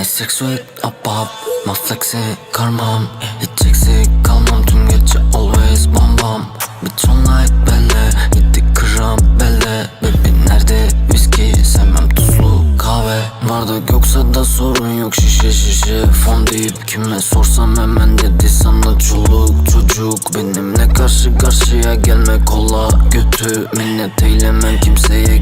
Ne seksüel apap Ma flexi karmam. Hiç eksik kalmam tüm gece always bam bam Bitch all night belle. Gittik kıram belle. Baby nerede? Viski Sevmem tuzlu kahve. Bardak yoksa da sorun yok. Şişe şişe fon deyip Kime sorsam hemen dedi sana çoluk çocuk. Benimle karşı karşıya gelme kolla götü. Minnet eylemem kimseye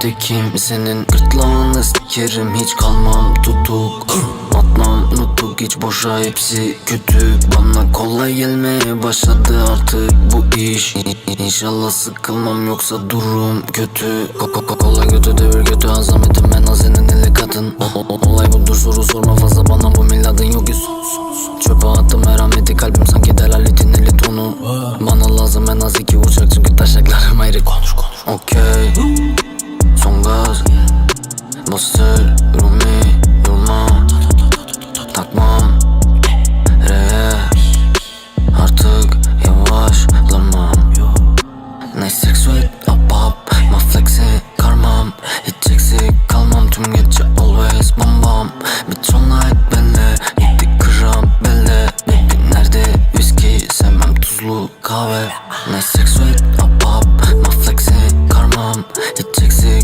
keke ondan tekim Senin gırtlağını sikerim hiç kalmam tutuk. Atmam nutuk hiç boşa hepsi kötü. Bana kolay gelmeye başladı artık bu iş. İnşallah sıkılmam yoksa durum kötü. Ko- Kolay götü devir götü azametim. Ben azinin eli kadın. Olay budur soru sorma fazla. Bana bu miladın yok yüz Çöpe attım merhameti kalbim sanki delaletin eli tonu. Bana lazım en az iki uçak çünkü taşaklarım ayrı. Konuş konuş. Okey Bastır Rumi Durma Takmam? R'ye Artık yavaşlamam. Ne seksüel apap Ma flexi karmam. Hiç eksik kalmam tüm gece always bam bam. Bitch all night belle Gittik kıram belle Baby nerede viski Sevmem tuzlu kahve. Ne seksüel apap Ma flexi karmam. Hiç eksik